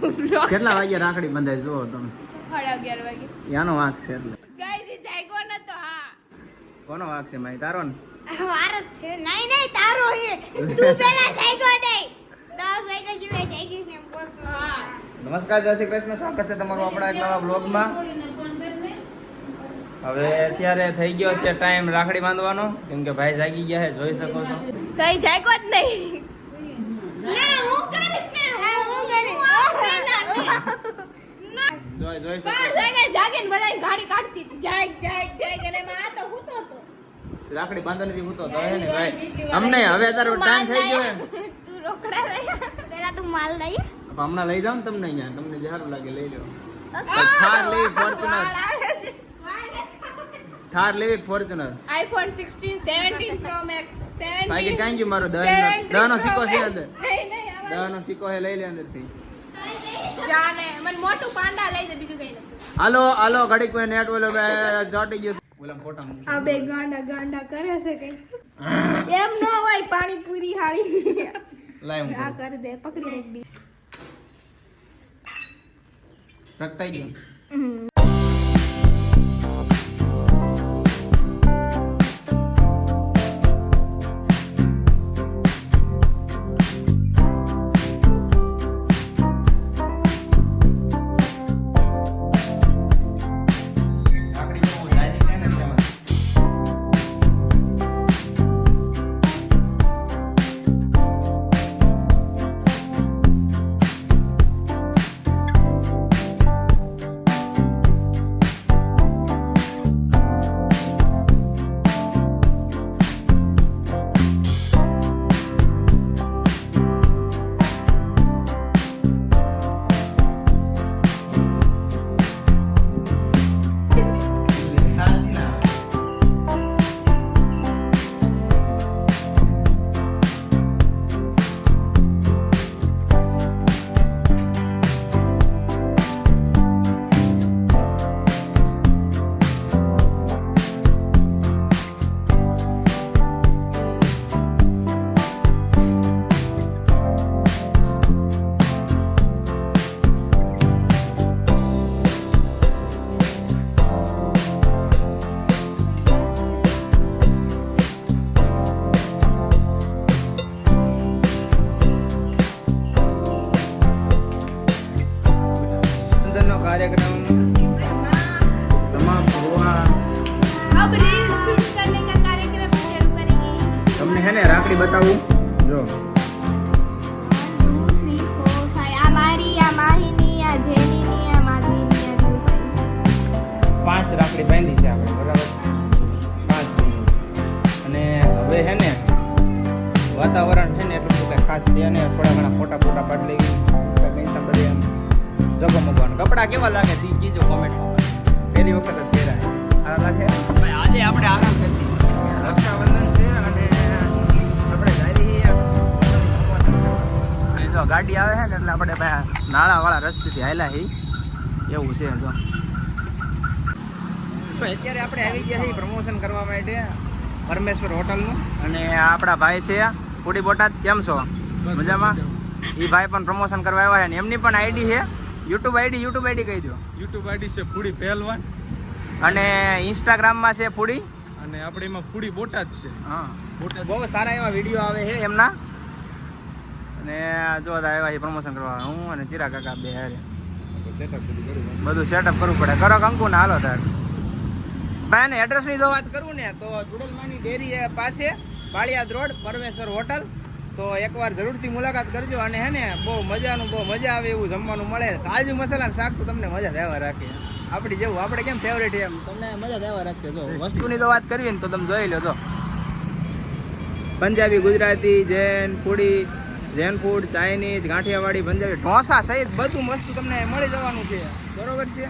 કેટલા વાગે રાખડી બંધાય જુઓ તમે? સાડા અગિયાર વાગે. યાનો વાંક છે એટલે. ગાઈસ એ જાગ્યો નતો હા. કોનો વાંક છે માય તારો ને? વાર છે. નહીં નહીં તારો હે તું પેલા જાગ્યો નહીં દસ વાગ્યા જેવું જાગીશ ને એમ હા. નમસ્કાર જય શ્રી કૃષ્ણ. સ્વાગત છે તમારું આપણા એક નવા બ્લોગમાં. હવે અત્યારે થઈ ગયો છે ટાઈમ રાખડી બાંધવાનો. કેમ કે ભાઈ જાગી ગયા છે જોઈ શકો છો. કઈ જાગ્યો જ નહીં લે હું કરીશ ને હું કરીશ જોઈ જોઈ શકો પાંચ જાગીને બધાય ગાડી કાઢતી હતી. જાગ જાગ જાગ. અને એમાં તો હૂતો હતો. રાખડી બાંધવાની હું તો તો હે ને? ભાઈ અમને હવે તારો ટાઈમ થઈ ગયો. તું રોકડા લઈ પેલા તું માલ લઈ હમણાં લઈ જાવ ને તમને અહીંયા. તમને સારું લાગે લઈ લો થાર લેવી ફોર્ચ્યુનર. થાર લેવી ફોર્ચ્યુનર આઈફોન 16 17 પ્રો મેક્સ 17 બાકી કાંઈ ગયું મારો દસ 17 દસ નો સિક્કો છે. અંદર. નહીં નહીં આમાં દસ નો સિક્કો હે લઈ લે અંદરથી. જાને. મને મોટું પાંડા લઈ દે બીજું કઈ નથી. હાલો હાલો ઘડીક કોઈ નેટ ઓલો બે ચોટી ગયો ઓલા ફોટા. આ બે ગાંડા ગાંડા કરે છે કઈ. એમ ન હોય પાણી પૂરી હાળી. લાઈ હું આ કરું. દે પકડી રાખ બી. રખતાઈ ગયો. તમને હે ને રાખડી બતાવું. જો. પાંચ રાખડી બાંધી છે આપણે બરાબર? પાંચ અને હવે હે ને વાતાવરણ છે ને એટલું બધું કંઈ ખાસ છે ને થોડા ઘણા ફોટા ફોટા પાડી લઈ કંઈ બધે એમ. જગમગવાનું કપડાં કેવા લાગે તે કીજો કોમેન્ટમાં પહેલી વખત જ પહેરાય. આ લાગે? આજે આપણે આરામ કરતી રક્ષાબંધન ગાડી આવે છે ને એટલે આપણે નાળાવાળા રસ્તેથી હાલ્યા હી એવું છે જો તો અત્યારે આપણે આવી ગયા છીએ પ્રમોશન કરવા માટે પરમેશ્વર હોટલનું. અને આપણા ભાઈ છે પુડી બોટાદ કેમ છો? મજામાં? એ ભાઈ પણ પ્રમોશન કરવા આવ્યા છે ને એમની પણ આઈડી છે. યુટ્યુબ આઈડી યુટ્યુબ આઈડી કહી દો યુટ્યુબ આઈડી છે ફૂડી પહેલવાન. અને ઇન્સ્ટાગ્રામમાં છે ફૂડી અને આપણે એમાં ફૂડી બોટાદ છે. હા. બહુ સારા એવા વીડિયો આવે છે. એમના? અને જો આવ્યા છે પ્રમોશન કરવા. હું અને ચિરા કાકા બે હારે. બધું સેટઅપ કરવું પડે. કરો કંકુ ને હાલો તાર. ભાઈ ને એડ્રેસની જો વાત કરું ને તો જુડલમાની ડેરી પાસે બાળિયાદ રોડ પરમેશ્વર હોટલ. તો એકવાર જરૂરથી મુલાકાત કરજો અને હે ને બહુ મજાનું બહુ મજા આવે એવું જમવાનું મળે. કાજુ મસાલા શાક તો તમને મજા દેવા રાખે. આપણી જેવું આપણે કેમ ફેવરેટ એમ? તમને મજા દેવા રાખે જો. વસ્તુની તો વાત કરવી ને તો તમે જોઈ લો જો Punjabi Gujarati Jain foodie Jain food Chinese ગાંઠિયાવાડી Punjabi dosa સહિત બધું મસ્ત તમને મળી જવાનું છે. બરોબર છે?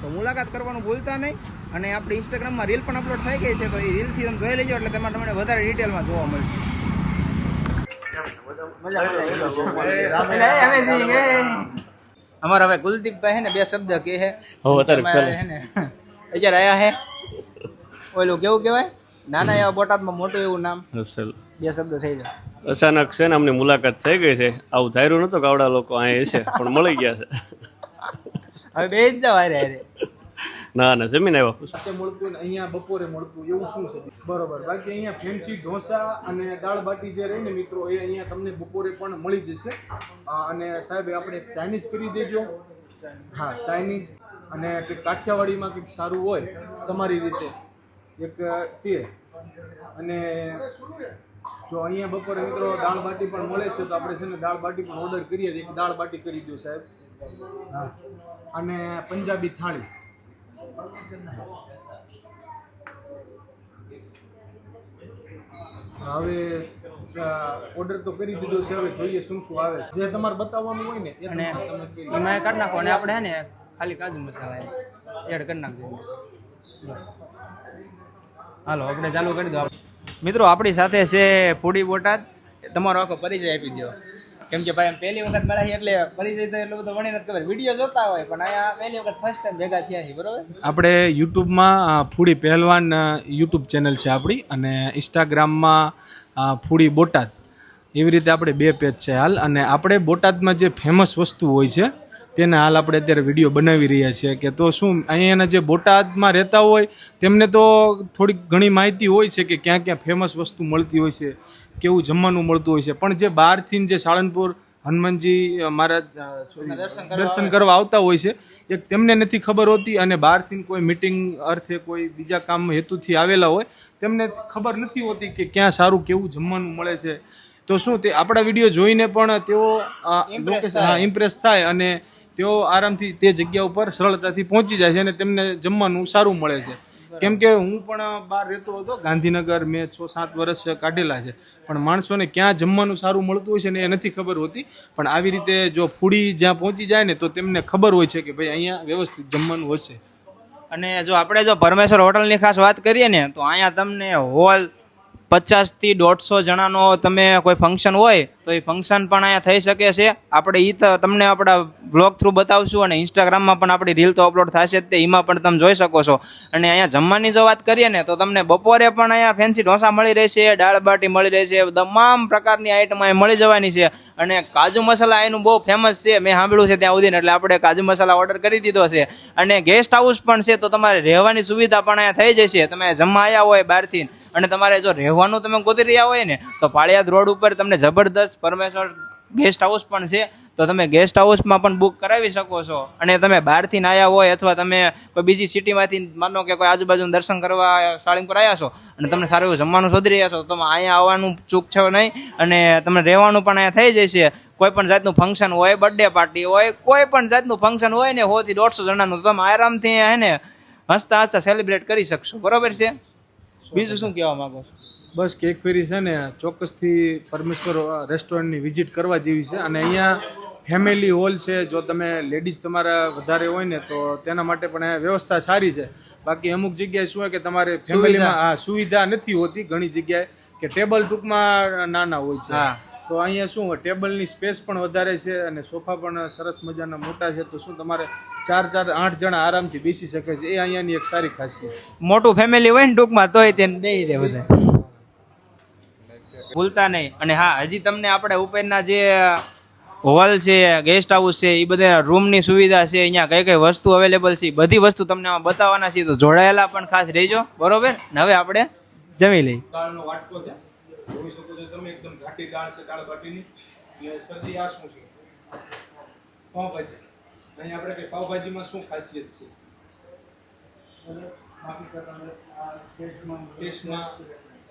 તો મુલાકાત કરવાનું ભૂલતા નહીં. અને આપણે ઇન્સ્ટાગ્રામમાં રીલ પણ અપલોડ થઈ ગઈ છે તો એ રીલથી તમે જોઈ લેજો એટલે તેમાં તમને વધારે ડિટેલમાં જોવા મળશે. અમારા ભાઈ કુલદીપભાઈ હે ને બે શબ્દ કે હે ને અત્યારે આયા હે. ઓલું કેવું કહેવાય? નાના એવા બોટાદમાં મોટું એવું નામ. બે શબ્દ થઈ જાય. અચાનક છે ને અમને મુલાકાત થઈ ગઈ છે. આવું ધાર્યું નતું ગાવડા લોકો અહીંયા છે પણ મળી ગયા છે. હવે બે જ જાવ રે હારે. ના ના જમીન આવ્યા સાથે મળતું ને અહીંયા બપોરે મળતું એવું શું છે? બરોબર. બાકી અહીંયા ફેન્સી ઢોસા અને દાળ બાટી જે રહી ને મિત્રો એ અહીંયા તમને બપોરે પણ મળી જશે. અને સાહેબ આપણે એક ચાઇનીઝ કરી દેજો. હા ચાઇનીઝ અને કંઈક કાઠિયાવાડીમાં કંઈક સારું હોય તમારી રીતે. એક તે. અને જો અહીંયા બપોરે મિત્રો દાળ બાટી પણ મળે છે તો આપણે છે ને દાળ બાટી પણ ઓર્ડર કરીએ એક દાળ બાટી કરી દો સાહેબ. હા અને પંજાબી થાળી. હવે ઓર્ડર તો કરી દીધો છે હવે જોઈએ શું શું આવે. જે તમારે બતાવવાનું હોય ને એ તમે કાઢી નાખો. અને આપણે હે ને ખાલી કાજુ મસાલા એડ કરી નાખજો. હાલો આપણે ચાલુ કરી દો. મિત્રો, આપણી સાથે છે ફૂડી બોટાદ. તમારો આખો પરિચય આપી દો કેમ કે ભાઈ, એમ પહેલી વખત મળ્યા એટલે પરિચય તો એટલો બધો વણી નથી ખબર. વીડિયો જોતા હોય, પણ અહીંયા પહેલી વખત ફર્સ્ટ ટાઈમ ભેગા થયા છે બરોબર? આપણે યુટ્યુબમાં ફૂડી પહેલવાન યુટ્યુબ ચેનલ છે આપણી અને ઇન્સ્ટાગ્રામમાં ફૂડી બોટાદ. એવી રીતે આપણે બે પેજ છે હાલ. અને આપણે બોટાદમાં જે ફેમસ વસ્તુ હોય છે તેને હાલ આપણે અત્યારે વીડિયો બનાવી રહ્યા છીએ કે તો શું અહીંયાના જે બોટાદમાં રહેતા હોય તેમને તો થોડીક ઘણી માહિતી હોય છે કે ક્યાં ક્યાં ફેમસ વસ્તુ મળતી હોય છે કેવું જમવાનું મળતું હોય છે. પણ જે બહારથી જે સાળંગપુર હનુમાનજી મારા મહારાજ દર્શન કરવા આવતા હોય છે એક તેમને નથી ખબર હોતી અને બહારથી કોઈ મિટિંગ અર્થે કોઈ બીજા કામ હેતુથી આવેલા હોય તેમને ખબર નથી હોતી કે ક્યાં સારું કેવું જમવાનું મળે છે. તો શું તે આપણા વીડિયો જોઈને પણ તેઓ ઇમ્પ્રેસ થાય અને તેઓ આરામથી તે જગ્યા ઉપર સરળતાથી પહોંચી જાય છે અને તેમને જમવાનું સારું મળે છે. કેમ કે હું પણ બહાર રહેતો હતો, ગાંધીનગર મેં છ સાત વર્ષ કાઢેલા છે. પણ માણસોને ક્યાં જમવાનું સારું મળતું હોય છે ને એ નથી ખબર હોતી. પણ આવી રીતે જો ફૂડી જ્યાં પહોંચી જાય ને તો તેમને ખબર હોય છે કે ભાઈ અહીંયા વ્યવસ્થિત જમવાનું હશે. અને જો આપણે જો પરમેશ્વર હોટલની ખાસ વાત કરીએ ને, તો અહીંયા તમને હોલ પચાસથી દોઢસો જણાનો તમે કોઈ ફંક્શન હોય, તો એ ફંક્શન પણ અહીંયા થઈ શકે છે. આપણે એ તો તમને આપણા બ્લોગ થ્રુ બતાવશું અને ઇન્સ્ટાગ્રામમાં પણ આપણી રીલ તો અપલોડ થશે જ તે એમાં પણ તમે જોઈ શકો છો. અને અહીંયા જમવાની જો વાત કરીએ ને, તો તમને બપોરે પણ અહીંયા ફેન્સી ઢોસા મળી રહેશે, દાળ બાટી મળી રહેશે, તમામ પ્રકારની આઈટમ અહીંયા મળી જવાની છે. અને કાજુ મસાલા એનું બહુ ફેમસ છે, મેં સાંભળ્યું છે ત્યાં સુધી એટલે આપણે કાજુ મસાલા ઓર્ડર કરી દીધો છે. અને ગેસ્ટ હાઉસ પણ છે, તો તમારે રહેવાની સુવિધા પણ અહીંયા થઈ જશે. તમે જમવા આવ્યા હોય બહારથી અને તમારે જો રહેવાનું તમે ગોતી રહ્યા હોય ને, તો પાળિયાદ રોડ ઉપર તમને જબરદસ્ત પરમેશ્વર ગેસ્ટ હાઉસ પણ છે. તો તમે ગેસ્ટ હાઉસમાં પણ બુક કરાવી શકો છો. અને તમે બહારથી આવ્યા હોય અથવા તમે કોઈ બીજી સિટીમાંથી માનો કે કોઈ આજુબાજુનું દર્શન કરવા સાળીમપુર આવ્યા છો અને તમને સારું એવું જમવાનું શોધી રહ્યા છો તમે અહીંયા આવવાનું ચૂક છો નહીં. અને તમને રહેવાનું પણ અહીંયા થઈ જશે. કોઈ પણ જાતનું ફંક્શન હોય બર્થડે પાર્ટી હોય, કોઈ પણ જાતનું ફંક્શન હોય ને, હોથી દોઢસો જણાનું તમે આરામથી હે ને હસતા હસતા સેલિબ્રેટ કરી શકશો. બરોબર છે? બીજું શું કહેવા માંગો છો? બસ કેક ફેરી છે ને ચોક્કસથી પરમેશ્વર રેસ્ટોરન્ટની વિઝિટ કરવા જેવી છે. અને અહીંયા ફેમિલી હોલ છે જો તમે લેડીઝ તમારા વધારે હોય ને તો તેના માટે પણ વ્યવસ્થા સારી છે. બાકી અમુક જગ્યાએ શું હોય કે તમારે ફેમિલીમાં હા સુવિધા નથી હોતી ઘણી જગ્યાએ કે ટેબલ ટૂંકમાં નાના હોય છે. તો અહીંયા શું ટેબલની સ્પેસ પણ વધારે છે અને સોફા પણ સરસ મજાના મોટા છે તો શું તમારે ચાર ચાર આઠ જણા આરામથી બેસી શકે છે. એ અહીંયાની એક સારી ખાસિયત છે. મોટું ફેમિલી હોય ને ટૂંકમાં તોય તેને દઈ દે બધા. ભૂલતા નહીં. અને હા હજી તમને આપણે ઉપરના જે હોલ છે ગેસ્ટ હાઉસ છે એ બધા રૂમની સુવિધા છે અહીંયા કઈ કઈ વસ્તુ અવેલેબલ છે બધી વસ્તુ તમને આમાં બતાવવાના છે તો જોડાયેલા પણ ખાસ રહેજો. બરોબર? ને હવે આપણે જમી લઈએ. વાટકો છે. જોઈ શકો છો તમે એકદમ ઘાટી દાળ છે દાળ બાટીની અને શરદી આ શું છે? પાઉભાજી. અહીં આપણે કે પાવભાજીમાં શું ખાસિયત છે? ટેસ્ટમાં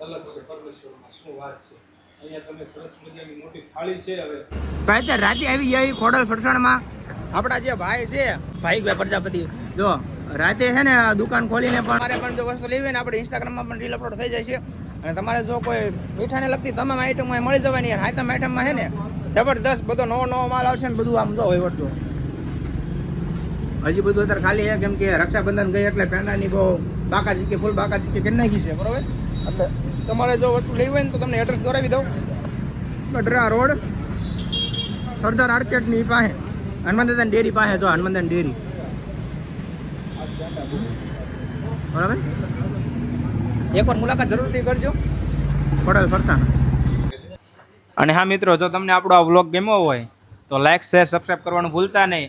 અલગ છે પરમેશ્વરમાં શું વાત છે? અહીંયા તમે સરસ મજાની મોટી થાળી છે હવે. ભાઈ અત્યારે રાતે આવી ગયા ખોડલ ફરસાણમાં. આપણા જે ભાઈ છે ભાઈ પ્રજાપતિ. જો રાતે છે ને દુકાન ખોલીને પણ મારે પણ જો વસ્તુ લેવી ને આપણે ઇન્સ્ટાગ્રામમાં પણ રીલ અપલોડ થઈ જાય છે. અને તમારે જો કોઈ મીઠાને લગતી તમામ આઈટમ અહીં મળી જવાની યાર આઈટમ આઈટમમાં છે ને, જબરદસ્ત બધો નવો નવો માલ આવશે ને બધું આમ જો હોય જો હજી બધું અત્યારે ખાલી છે, કેમ કે રક્ષાબંધન ગઈ એટલે પેંડાની બહુ બાકાજી કે ફૂલ બાકા કે કરી નાખી છે, બરોબર? એટલે તમારે જો વસ્તુ લેવી હોય ને તો તમને એડ્રેસ દોરાવી દઉં. ગઢરા રોડ, સરદાર આર્કેટની પાસે હનુમાનદાન ડેરી પાસે, જો હનુમાનદાન ડેરી. બરાબર? એકવાર મુલાકાત જરૂરથી કરજો. પડેલ ફરસાણ. અને હા મિત્રો જો તમને આપણો આ વ્લોગ ગમ્યો હોય તો લાઇક શેર સબસ્ક્રાઈબ કરવાનું ભૂલતા નહીં.